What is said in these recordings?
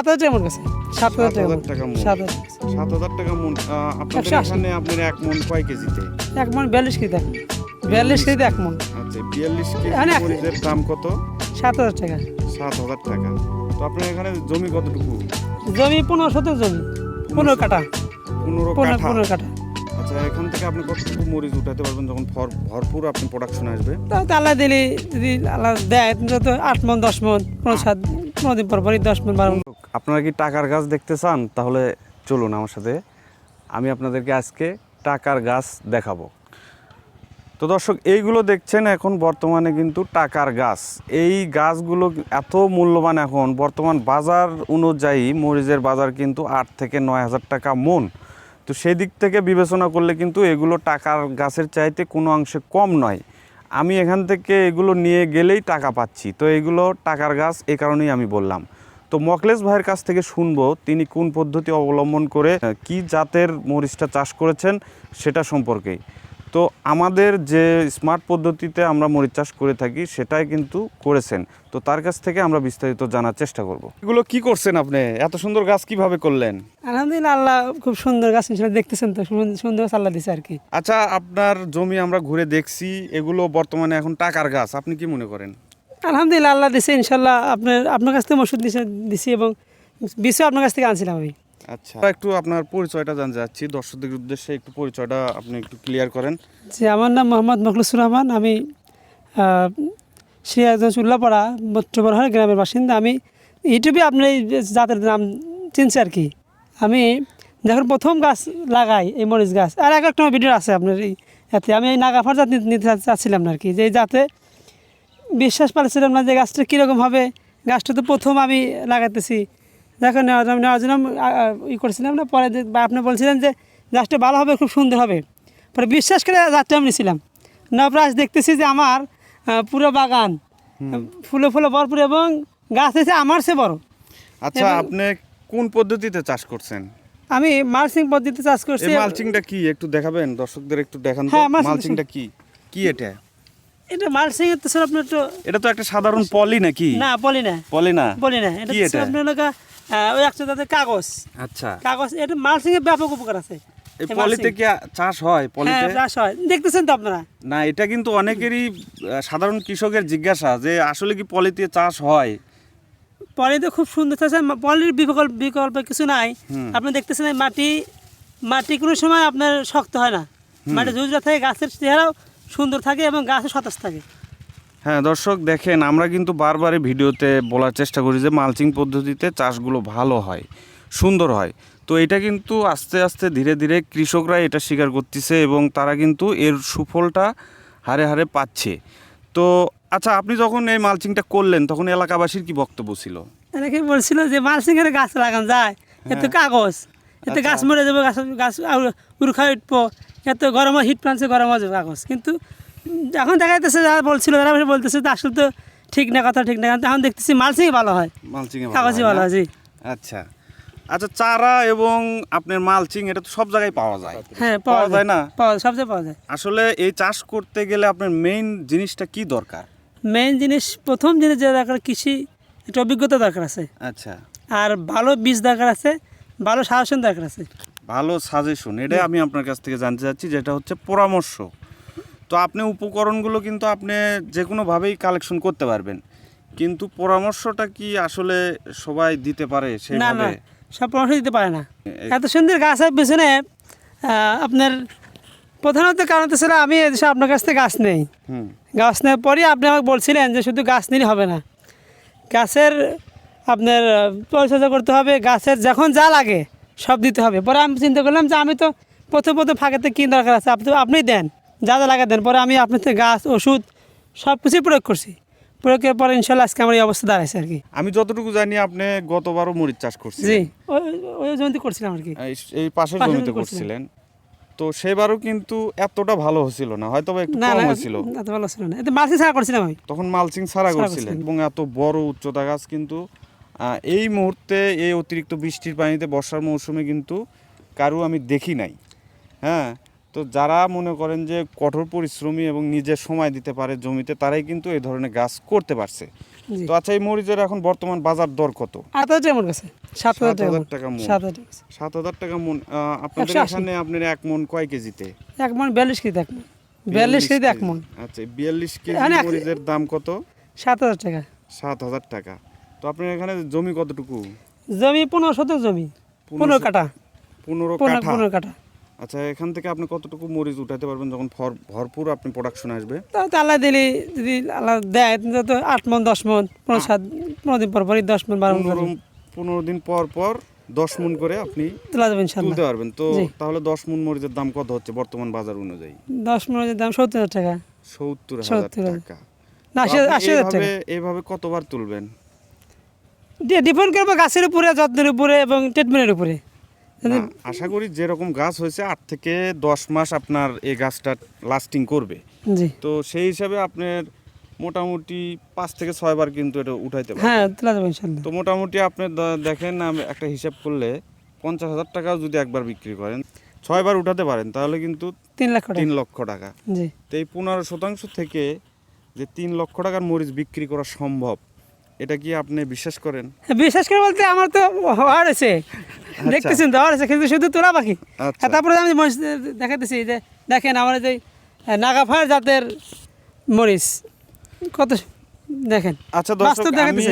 সাত হাজার টাকা মন গেছে। সাত হাজার টাকা টাকা সাত হাজার টাকা। সাত হাজার। টাকা মন আপনাদের এখানে আপনার এক মন কয় কেজিতে? এক মন বিয়াল্লিশ কেজি দেখ বিয়াল্লিশ কেজি এক মন। আচ্ছা বিয়াল্লিশ কেজি মরিচের দাম কত? সাত হাজার টাকা। সাত হাজার টাকা। তো আপনার এখানে জমি কতটুকু? জমি পনেরো শতক জমি। পনেরো কাটা পনেরো পনেরো কাঠা। পনেরো আচ্ছা এখান থেকে আপনি কতটুকু মরিচ উঠাতে পারবেন যখন ভর- ভরপুর আপনি প্রোডাকশন আসবে? তাও তো আল্লাহ দিলি যদি আল্লাহ দেয় যত আট মন দশ মন পনেরো সাত পনেরো দিন পর পরই দশ মন বারো মন। আপনারা কি টাকার গাছ দেখতে চান? তাহলে চলুন আমার সাথে। আমি আপনাদেরকে আজকে টাকার গাছ দেখাবো। তো দর্শক, এইগুলো দেখছেন এখন বর্তমানে কিন্তু টাকার গাছ। এই গাছগুলো এত মূল্যবান এখন। বর্তমান বাজার অনুযায়ী মরিচের বাজার কিন্তু আট থেকে নয় হাজার টাকা মন। তো সেই দিক থেকে বিবেচনা করলে কিন্তু এগুলো টাকার গাছের চাইতে কোনো অংশে কম নয়। আমি এখান থেকে এগুলো নিয়ে গেলেই টাকা পাচ্ছি। তো এগুলো টাকার গাছ এ কারণেই আমি বললাম। তো মকলেশ ভাইয়ের কাছ থেকে শুনব তিনি কোন পদ্ধতি অবলম্বন করে কি জাতের মরিচটা চাষ করেছেন সেটা সম্পর্কেই। তো আমাদের যে স্মার্ট পদ্ধতিতে আমরা মরিচ চাষ করে থাকি সেটাই কিন্তু করেছেন। তো তার কাছ থেকে আমরা বিস্তারিত জানার চেষ্টা করব। এগুলো কি করছেন আপনি? এত সুন্দর গাছ কীভাবে করলেন? আলহামদুলিল্লাহ আল্লাহ খুব সুন্দর গাছ ইনশাল্লাহ দেখতেছেন তো সুন্দর- আল্লাহ দিছে আর কি আচ্ছা আপনার জমি আমরা ঘুরে দেখছি এগুলো বর্তমানে এখন টাকার গাছ আপনি কি মনে করেন? আলহামদুলিল্লাহ আল্লাহ দিছে ইনশাল্লাহ আপনার আপনার কাছ থেকে ওষুধ দিছে দিছি এবং বিষয় আপনার কাছ থেকে আনছিলাম আমি। আচ্ছা। একটু আপনার পরিচয়টা জানতে চাচ্ছি দর্শকদের উদ্দেশ্যে একটু পরিচয়টা আপনি একটু ক্লিয়ার করেন। যে আমার নাম মোহাম্মদ মখলুসুর রহমান আমি সিরাজগঞ্জ উল্লাপাড়া মত্রবরহার গ্রামের বাসিন্দা। আমি ইউটিউবে আপনার এই জাতের নাম চিনছি আর কি। আমি যখন প্রথম গাছ লাগাই এই মরিচ গাছ আর এক একটা ভিডিও আছে আপনার এই এতে। আমি এই নাগাফার জাত নিতে- চাচ্ছিলাম না আর কি যে এই জাতে বিশ্বাস পাচ্ছিলাম না যে গাছটা কীরকম হবে। গাছটা তো প্রথম আমি লাগাতেছি। দেখেন নেওয়ার জন্য ই করছিলাম না পরে আপনি বলছিলেন যে গাছটা ভালো হবে খুব সুন্দর হবে। পরে বিশ্বাস করে গাছটা আমি নিয়েছিলাম। নেওয়ার পর দেখতেছি যে আমার পুরো বাগান ফুলে ফুলে ভরপুর এবং গাছ হয়েছে আমার সে বড়। আচ্ছা আপনি কোন পদ্ধতিতে চাষ করছেন? আমি মার্সিং পদ্ধতিতে চাষ করছি। মালচিংটা কি? একটু দেখাবেন দর্শকদের একটু দেখান হ্যাঁ, মালচিং- মালচিংটা কি? কি এটা? এটা এর তো স্যার আপনার তো এটা তো একটা সাধারণ পলি নাকি? না বলি না। পলি না? বলি না। এটা কি এটা? স্যার আপনার লগা, ওই তাতে কাগজ। আচ্ছা। কাগজ এটা এর ব্যাপক উপকার আছে। এই পলিতে কি চাষ হয় হ্যাঁ পলিতে চাষ হয়। দেখতেছেন তো আপনারা? না এটা কিন্তু অনেকেরই সাধারণ কৃষকের জিজ্ঞাসা যে আসলে কি পলিতে চাষ হয়? পলিতে খুব সুন্দর চাষ হয়। পলির বিকল্প বিকল্প কিছু নাই। আপনি দেখতেছেন মাটি মাটি কোনো সময় আপনার শক্ত হয় না। মাটি জুজরা থাকে গাছের চেহারাও সুন্দর থাকে এবং গাছে সতেজ থাকে। হ্যাঁ দর্শক দেখেন আমরা কিন্তু বারবারই ভিডিওতে বলার চেষ্টা করি যে মালচিং পদ্ধতিতে চাষগুলো ভালো হয় সুন্দর হয়। তো এটা কিন্তু আস্তে আস্তে ধীরে ধীরে কৃষকরা এটা স্বীকার করতেছে এবং তারা কিন্তু এর সুফলটা হারে হারে পাচ্ছে। তো আচ্ছা আপনি যখন এই মালচিংটা করলেন তখন এলাকাবাসীর কি বক্তব্য ছিল? অনেকে বলছিল যে মালসিং এর গাছ লাগান যায় এত কাগজ এত আচ্ছা। গাছ মরে যাবে গাছ গাছ উরুখা উঠবো। এত গরম হিট প্লান্টে গরম হয়ে যাবে কাগজ। কিন্তু এখন দেখা যাচ্ছে যারা বলছিল তারা বলতেছে আসলে তো ঠিক না কথা ঠিক না। এখন দেখতেছি মালসিং ভালো হয়। মালচিং কাগজই ভালো হয় জি। আচ্ছা। আচ্ছা চারা এবং আপনার মালচিং এটা তো সব জায়গায় পাওয়া যায়। হ্যাঁ পাওয়া যায় না? পাওয়া যায় সবচেয়ে পাওয়া যায়। আসলে এই চাষ করতে গেলে আপনার মেইন জিনিসটা কি দরকার? মেইন জিনিস প্রথম জিনিস যে দরকার কৃষি একটা অভিজ্ঞতা দরকার আছে। আচ্ছা। আর ভালো বীজ দরকার আছে ভালো সাজেশন দরকার আছে। ভালো সাজেশন এটাই আমি আপনার কাছ থেকে জানতে চাচ্ছি যেটা হচ্ছে পরামর্শ। তো আপনি উপকরণগুলো কিন্তু আপনি যে কোনোভাবেই কালেকশন করতে পারবেন। কিন্তু পরামর্শটা কি আসলে সবাই দিতে পারে না সব পরামর্শ দিতে পারে না। এত সুন্দর গাছের পিছনে আপনার প্রধানত কারণ তো ছিল আমি এদেশে আপনার কাছ থেকে গাছ নেই। গাছ নেওয়ার পরই আপনি আমাকে বলছিলেন যে শুধু গাছ নিলে হবে না। গাছের আপনার পরিচর্যা করতে হবে গাছের যখন যা লাগে। সব দিতে হবে। পরে আমি চিন্তা করলাম যে আমি তো প্রথম প্রথম ফাঁকাতে কী দরকার আছে? আপনি আপনি দেন যা যা লাগা দেন। পরে আমি আপনার থেকে গাছ ওষুধ সব কিছুই প্রয়োগ করছি। প্রয়োগের পরে ইনশাল্লাহ আজকে আমার এই অবস্থা দাঁড়াইছে আর কি। আমি যতটুকু জানি আপনি গতবারও মরিচ চাষ করছি জি ওই জমিতে করছিলাম আর কি। এই পাশের জমিতে করছিলেন। তো সেবারও কিন্তু এতটা ভালো হচ্ছিল না হয়তো একটু না কম না হয়েছিল এত ভালো ছিল না। এতে মাছি ছাড়া করছিলাম আমি। তখন মালচিং ছাড়া করছিলেন এবং এত বড় উচ্চতা গাছ কিন্তু এই মুহূর্তে এই অতিরিক্ত বৃষ্টির পানিতে বর্ষার মৌসুমে কিন্তু কারু আমি দেখি নাই। হ্যাঁ তো যারা মনে করেন যে কঠোর পরিশ্রমী এবং নিজের সময় দিতে পারে জমিতে তারাই কিন্তু এই ধরনের গাছ করতে পারছে। তো আচ্ছা এই মরিচের এখন বর্তমান বাজার দর কত? আট হাজার মন সাত হাজার টাকা মন। সাত হাজার টাকা মন আপনাদের এখানে আপনার এক মন কয় কেজিতে? এক মন বিয়াল্লিশ কেজি এক মন। বিয়াল্লিশ কেজি এক মন। আচ্ছা বিয়াল্লিশ কেজি মরিচের দাম কত? সাত হাজার টাকা। সাত হাজার টাকা। তো আপনার এখানে জমি কতটুকু? জমি পনেরো শতক জমি পনেরো কাটা পনেরো পনেরো কাঠা। পনেরো আচ্ছা এখান থেকে আপনি কতটুকু মরিচ উঠাতে পারবেন যখন ভরপুর আপনি প্রোডাকশন আসবে? তাও তো আল্লাহ দিলি যদি আল্লাহ দেয় তো আট মন দশ মন পনেরো সাত পনেরো দিন পর পরই দশ মন বারো মন পনেরো দিন পর পর দশ মন করে আপনি তোলা যাবে ইনশাল্লাহ তুলতে পারবেন। তো তাহলে দশ মন মরিচের দাম কত হচ্ছে বর্তমান বাজার অনুযায়ী? দশ মনের দাম সত্তর হাজার টাকা। সত্তর হাজার টাকা। না আশি হাজার টাকা। এইভাবে কতবার তুলবেন? ডিপেন্ড করব গাছের উপরে যত্নের উপরে এবং ট্রিটমেন্টের উপরে। আশা করি যেরকম গাছ হয়েছে আট থেকে দশ মাস আপনার এই গাছটা লাস্টিং করবে। জি। তো সেই হিসাবে আপনার মোটামুটি পাঁচ থেকে ছয়বার কিন্তু এটা উঠাইতে পারবেন। হ্যাঁ তোলা যাবে ইনশাল্লাহ তো মোটামুটি আপনি দেখেন আমি একটা হিসাব করলে পঞ্চাশ হাজার টাকাও যদি একবার বিক্রি করেন ছয়বার উঠাতে পারেন তাহলে কিন্তু তিন লক্ষ তিন লক্ষ টাকা। জি। তো এই পনেরো শতাংশ থেকে যে তিন লক্ষ টাকার মরিচ বিক্রি করা সম্ভব এটা কি আপনি বিশ্বাস করেন? হ্যাঁ, বিশেষ করে বলতে আমার তো হওয়ার আছে। দেখতেছেন তো হওয়ার আছে কিন্তু শুধু তোলা বাকি। আচ্ছা। তারপরে আমি দেখাতেছি যে দেখেন আমার যে নাগাফার জাতের মরিচ। কত দেখেন আচ্ছা দর্শক আমি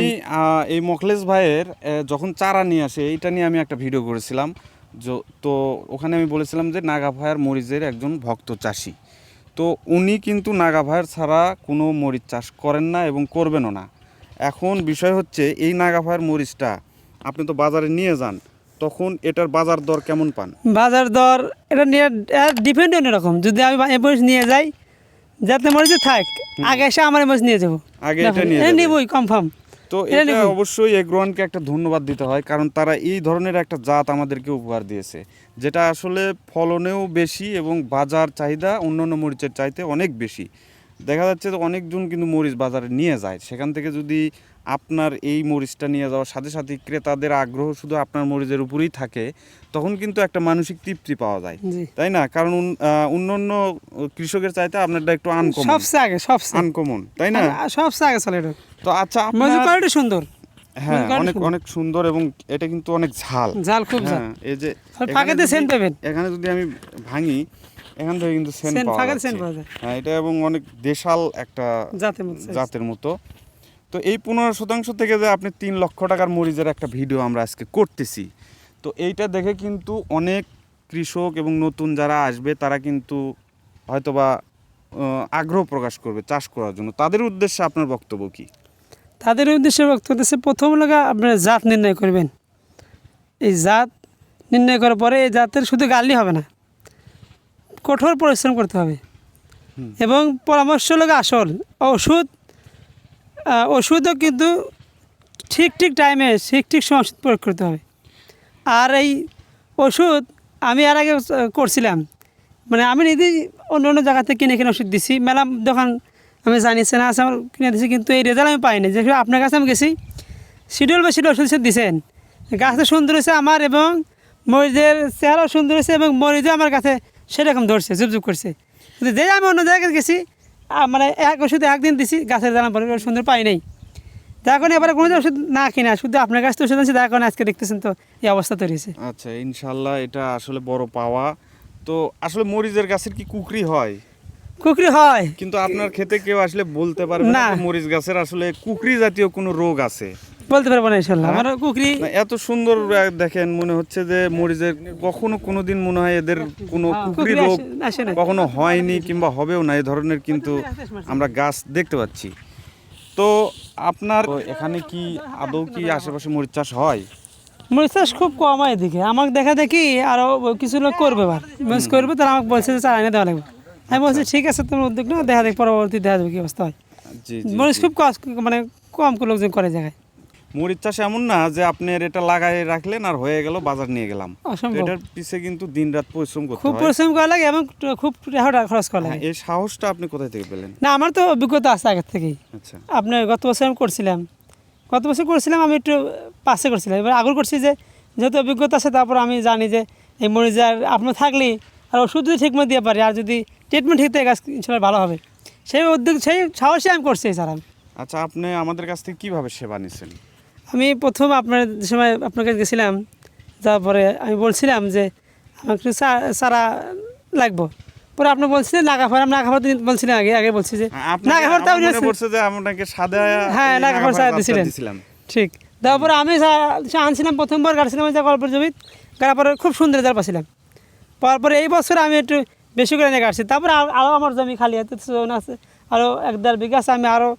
এই মখলেশ ভাইয়ের যখন চারা নিয়ে আসে এইটা নিয়ে আমি একটা ভিডিও করেছিলাম। তো ওখানে আমি বলেছিলাম যে নাগা ভাইয়ের মরিচের একজন ভক্ত চাষি। তো উনি কিন্তু নাগা ভাইয়ের ছাড়া কোনো মরিচ চাষ করেন না এবং করবেনও না। এখন বিষয় হচ্ছে এই নাগা ভাইয়ের মরিচটা আপনি তো বাজারে নিয়ে যান তখন এটার বাজার দর কেমন পান? বাজার দর এটা নিয়ে ডিপেন্ড এরকম। যদি আমি এই মরিচ নিয়ে যাই যাতে মরিচে থাক আগে এসে আমার মরিচ নিয়ে যাব। আগে এটা নিয়ে। নিবই কনফার্ম তো এটা। অবশ্যই এগ্রোয়ানকে একটা ধন্যবাদ দিতে হয় কারণ তারা এই ধরনের একটা জাত আমাদেরকে উপহার দিয়েছে যেটা আসলে ফলনেও বেশি এবং বাজার চাহিদা অন্যান্য মরিচের চাইতে অনেক বেশি। দেখা যাচ্ছে যে অনেকজন কিন্তু মরিচ বাজারে নিয়ে যায়। সেখান থেকে যদি আপনার এই মরিচটা নিয়ে যাওয়ার সাথে সাথে ক্রেতাদের আগ্রহ শুধু আপনার মরিচের উপরেই থাকে তখন কিন্তু একটা মানসিক তৃপ্তি পাওয়া যায়। তাই না? কারণ অন্যান্য কৃষকের চাইতে আপনারটা একটু আনকমন সবচেয়ে আগে সবচেয়ে আনকমন তাই না? সবচেয়ে আগে চলে এটা তো আচ্ছা আপনার সুন্দর। হ্যাঁ অনেক। অনেক সুন্দর এবং এটা কিন্তু অনেক ঝাল। ঝাল খুব ঝাল। হ্যাঁ এই যে সেন্ট পাবেন এখানে যদি আমি ভাঙি এখান থেকে কিন্তু সেন্ট পাওয়া যাচ্ছে। যায়। হ্যাঁ এটা এবং অনেক দেশাল একটা জাতের জাতের মতো। তো এই পনেরো শতাংশ থেকে যে আপনি তিন লক্ষ টাকার মরিচের একটা ভিডিও আমরা আজকে করতেছি। তো এইটা দেখে কিন্তু অনেক কৃষক এবং নতুন যারা আসবে তারা কিন্তু হয়তোবা আগ্রহ প্রকাশ করবে চাষ করার জন্য। তাদের উদ্দেশ্যে আপনার বক্তব্য কি? তাদের উদ্দেশ্যে বক্তব্য হচ্ছে প্রথম লগা আপনার জাত নির্ণয় করবেন। এই জাত নির্ণয় করার পরে এই জাতের শুধু গাললি হবে না। কঠোর পরিশ্রম করতে হবে। এবং পরামর্শ লগা আসল। ওষুধ ওষুধও কিন্তু ঠিক ঠিক টাইমে ঠিক ঠিক সময় ওষুধ প্রয়োগ করতে হবে। আর এই ওষুধ আমি আর আগে করছিলাম। মানে আমি নিজেই অন্য অন্য জায়গা থেকে কিনে কিনে ওষুধ দিছি। মেলা দোকান আমি জানিয়েছি না আছে আমার কিনে দিছি কিন্তু এই রেজাল্ট আমি পাইনি। যে আপনার কাছে আমি গেছি শিডিউল বা শিডিউল ওষুধ দিছেন। গাছটা সুন্দর হয়েছে আমার এবং মরিচের চেহারাও সুন্দর হয়েছে এবং মরিচও আমার কাছে সেরকম ধরছে জুবজুব করছে। কিন্তু যে আমি অন্য জায়গায় গেছি মানে এক ওষুধ একদিন দিছি গাছের দানা পরে সুন্দর পাই নাই। কারণে এবারে কোনো ওষুধ না কিনা শুধু আপনার কাছে তো ওষুধ আছে কারণে আজকে দেখতেছেন তো এই অবস্থা তৈরি হয়েছে। আচ্ছা ইনশাল্লাহ এটা আসলে বড় পাওয়া। তো আসলে মরিচের গাছের কি কুকরি হয়? কুকরি হয়। কিন্তু আপনার খেতে কেউ আসলে বলতে পারবে না না। মরিচ গাছের আসলে কুকরি জাতীয় কোনো রোগ আছে। বলতে পারব না ইনশাল্লাহ হ্যাঁ? আমার কুকরি এত সুন্দর দেখেন মনে হচ্ছে যে মরিচের কখনো কোনোদিন মনে হয় এদের কোনো হ্যাঁ, কুকরি রোগ। কখনো হয়নি কিংবা হবেও না এই ধরনের কিন্তু আমরা গাছ দেখতে পাচ্ছি। তো আপনার এখানে কি আদৌ কি আশেপাশে মরিচ চাষ হয়? মরিচ চাষ খুব কম হয় এদিকে। আমাকে দেখা দেখি আরও কিছু লোক করবে এবার মরিচ করবে তারা আমাকে বলছে যে চারা এনে দেওয়া লাগবে। আমি বলছি ঠিক আছে তোমার উদ্যোগ না দেখা দেখ পরবর্তী দেখা যাবে কি অবস্থা হয়। জি জি মরিচ খুব কষ্ট মানে কম লোকজন করে জায়গায়। মরিচ চাষ এমন না যে আপনার এটা লাগাই রাখলেন আর হয়ে গেল বাজার নিয়ে গেলাম। এটার পিছে কিন্তু দিন রাত পরিশ্রম করতে খুব হয়। পরিশ্রম করা লাগে এবং খুব টাকা খরচ করা হ্যাঁ, লাগে এই সাহসটা আপনি কোথায় থেকে পেলেন? না আমার তো অভিজ্ঞতা আছে আগের থেকেই। আচ্ছা। আপনার গত বছর আমি করছিলাম। গত বছর করছিলাম আমি একটু পাশে করছিলাম। এবার আগুর করছি যে যেহেতু অভিজ্ঞতা আছে তারপর আমি জানি যে এই মরিচার আপনার থাকলে আর ওষুধ যদি ঠিকমতো দিয়ে পারি আর যদি ট্রিটমেন্ট ঠিক থাকে গাছ ইনশাল্লাহ ভালো হবে। সেই উদ্যোগ সেই সাহসে আমি করছি স্যার আমি আচ্ছা আপনি আমাদের কাছ থেকে কীভাবে সেবা নিছেন আমি প্রথম আপনার সময় আপনার কাছে গেছিলাম তারপরে আমি বলছিলাম যে আমার একটু চারা লাগবো। পরে আপনি বলছিলেন নাগাফার আমি নাগাফার বলছিলেন আগে আগে বলছি যে নাগাফার তাও যে আপনাকে সাদা হ্যাঁ, নাগাফার দিছিলেন। ঠিক। তারপরে আমি আনছিলাম প্রথমবার গাড়ছিলাম যে গল্পের জমি গাড়ার পরে খুব সুন্দর রেজাল্ট পাচ্ছিলাম। পাওয়ার পরে এই বছর আমি একটু বেশি করে নিয়ে কাটছি। তারপরে আর- আরও আমার জমি খালি আছে আছে। আরও এক দেড় বিঘা আছে আমি আরও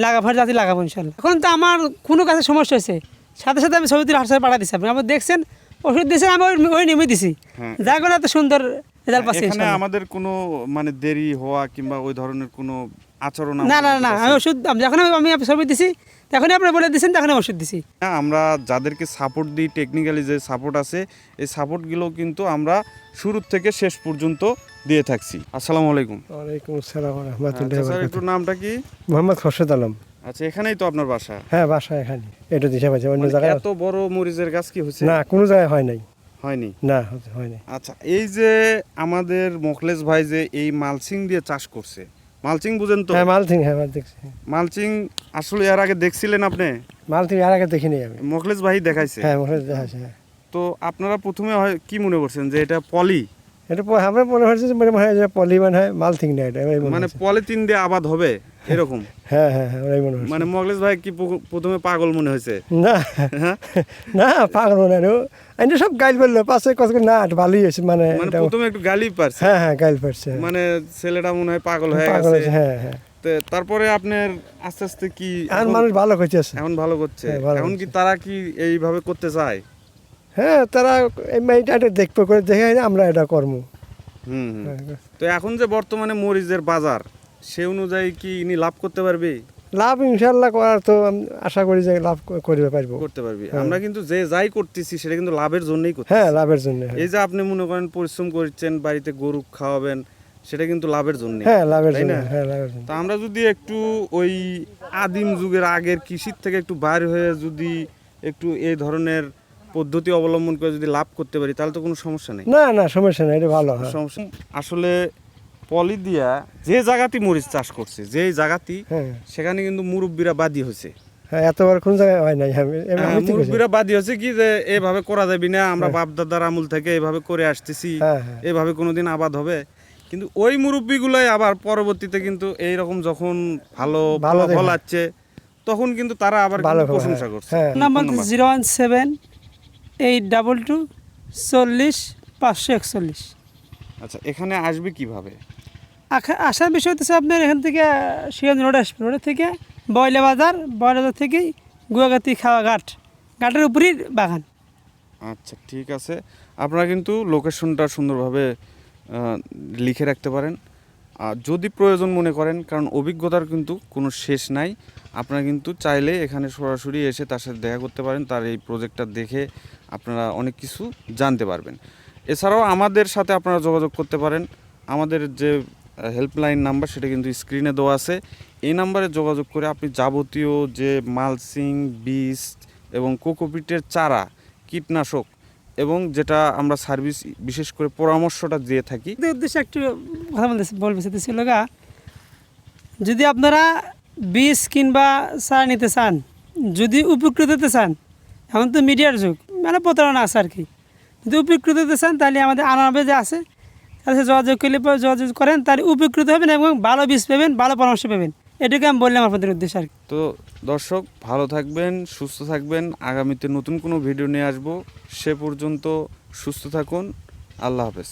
লাগাভার যাতে লাগাবো ইনশাল্লাহ। এখন তো আমার কোনো কাছে সমস্যা হয়েছে। সাথে সাথে আমি ছবি তুলে হোয়াটসঅ্যাপে পাঠা দিচ্ছি আপনি আমার দেখছেন ওষুধ দিয়েছেন আমি ওই- নেমে দিছি। যা যার কারণে এত সুন্দর রেজাল্ট পাচ্ছি আমাদের কোনো মানে দেরি হওয়া কিংবা ওই ধরনের কোনো আচরণ না না না আমি ওষুধ যখন আমি ছবি দিছি তখনই আপনি বলে তখনই ওষুধ দিছি। হ্যাঁ, আমরা যাদেরকে সাপোর্ট দিই টেকনিক্যালি যে সাপোর্ট আছে এই সাপোর্টগুলো কিন্তু আমরা শুরু থেকে শেষ পর্যন্ত দিয়ে থাকছি। আসসালামু আলাইকুম। ওয়ালাইকুম আসসালাম আচ্ছা, রহমতুল্লাহ স্যার একটু নামটা কি? মোহাম্মদ খোরশেদ আলম। আচ্ছা এখানেই তো আপনার বাসা? হ্যাঁ বাসা এখানে। এটা দিশা পাইছে অন্য মানে জায়গায় এত বড় মরিচের গাছ কি হয়েছে? না কোনো জায়গায় হয় নাই। হয়নি? না হয় নাই আচ্ছা এই যে আমাদের মোখলেস ভাই যে এই মালসিং দিয়ে চাষ করছে মালচিং বুঝেন তো? হ্যাঁ মালচিং হ্যাঁ মাল দেখছি। মালচিং আসলে এর আগে দেখছিলেন আপনি? মালচিং এর আগে দেখিনি আমি। মোখলেস ভাই দেখাইছে? হ্যাঁ মখলেশ দেখাইছে হ্যাঁ। তো আপনারা প্রথমে কি মনে করছেন যে এটা পলি? এটা আমার মনে হচ্ছে যে মনে হয় যে পলি মানে হয় মালথিং না এটা মানে পলিথিন দিয়ে আবাদ হবে এরকম? হ্যাঁ হ্যাঁ হ্যাঁ মনে মানে মোখলেস ভাই কি প্রথমে পাগল মনে হয়েছে? না হ্যাঁ? না পাগল মনে হয় আমি সব গাইল বলল পাশে কত না ভালোই আছে মানে মানে প্রথমে একটু গালি পারছে। হ্যাঁ হ্যাঁ গাইল পারছে। মানে ছেলেটা মনে হয় পাগল হয়ে গেছে। হ্যাঁ হ্যাঁ। তারপরে আপনার আস্তে আস্তে কি আর এখন- মানুষ ভালো করতেছে এখন ভালো করছে। হ্যাঁ, এখন কি তারা কি এইভাবে করতে চায়? হ্যাঁ তারা এটা দেখবে করে দেখে আমরা এটা করব হুম হুম। হ্যাঁ। তো এখন যে বর্তমানে মরিচের বাজার সে অনুযায়ী কি ইনি লাভ করতে পারবে লাভ ইনশাল্লাহ করার তো আশা করি যে লাভ করতে পারব করতে পারবে হ্যাঁ। আমরা কিন্তু যে যাই করতেছি সেটা কিন্তু লাভের জন্যই করতেছি হ্যাঁ লাভের জন্য হ্যাঁ। এই যে আপনি মনে করেন পরিশ্রম করছেন বাড়িতে গরু খাওয়াবেন সেটা কিন্তু লাভের জন্য হ্যাঁ লাভের জন্য? হ্যাঁ লাভের জন্য তা আমরা যদি একটু ওই আদিম যুগের আগের কৃষির থেকে একটু বাইর হয়ে যদি একটু এই ধরনের পদ্ধতি অবলম্বন করে যদি লাভ করতে পারি তাহলে তো কোনো সমস্যা নেই। না না সমস্যা নেই এটা ভালো হ্যাঁ। সমস্যা আসলে পলি দিয়া যে জায়গাতেই মরিচ চাষ করছে যেই জায়গাতেই হ্যাঁ। সেখানে কিন্তু মুরব্বীরা বাদী হয়েছে। হ্যাঁ এতবার কোন জায়গায় নাই আমি আমি- আমি ঠিক বলছি। মুরব্বীরা বাদী হয়েছে কি যে এভাবে করা যাবে না আমরা বাপ দাদার আমল থেকে এভাবে করে আসতেছি এভাবে কোনোদিন আবাদ হবে। কিন্তু ওই মুরব্বীগুলাই আবার পরবর্তীতে কিন্তু এইরকম যখন ভালো ভালো আসছে তখন কিন্তু তারা আবার ভালো প্রশংসা করছে। Number. Zero one seven eight double two চল্লিশ পাঁচশো একচল্লিশ। আচ্ছা এখানে আসবে কীভাবে? আসার বিষয় হচ্ছে আপনার এখান থেকে সিরাজ রোড আসবে। রোডের থেকে বয়লা বাজার বয়লা বাজার থেকেই গুয়াগাতি খাওয়া ঘাট। ঘাটের উপরই বাগান। আচ্ছা ঠিক আছে। আপনারা কিন্তু লোকেশনটা সুন্দরভাবে লিখে রাখতে পারেন। যদি প্রয়োজন মনে করেন, কারণ অভিজ্ঞতার কিন্তু কোনো শেষ নাই, আপনারা কিন্তু চাইলে এখানে সরাসরি এসে তার সাথে দেখা করতে পারেন, তার এই প্রজেক্টটা দেখে আপনারা অনেক কিছু জানতে পারবেন। এছাড়াও আমাদের সাথে আপনারা যোগাযোগ করতে পারেন, আমাদের যে হেল্পলাইন নাম্বার সেটা কিন্তু স্ক্রিনে দেওয়া আছে, এই নাম্বারে যোগাযোগ করে আপনি যাবতীয় যে মালসিং বীজ এবং কোকোপিটের চারা, কীটনাশক এবং যেটা আমরা সার্ভিস বিশেষ করে পরামর্শটা দিয়ে থাকি। উদ্দেশ্যে একটু কথা বলতে বলবে ছিল গা। যদি আপনারা বীজ কিংবা সার নিতে চান, যদি উপকৃত হতে চান, এখন তো মিডিয়ার যুগ মানে প্রতারণা আছে আর কি। যদি উপকৃত হতে চান, তাহলে আমাদের আনাবে যে আছে। সাথে যোগাযোগ করলে যোগাযোগ করেন, তাহলে উপকৃত হবেন এবং ভালো বীজ পাবেন, ভালো পরামর্শ পাবেন। এটুকু আমি বললাম আপনাদের উদ্দেশ্যে আর তো দর্শক, ভালো থাকবেন, সুস্থ থাকবেন। আগামীতে নতুন কোনো ভিডিও নিয়ে আসব। সে পর্যন্ত সুস্থ থাকুন। আল্লাহ হাফেজ।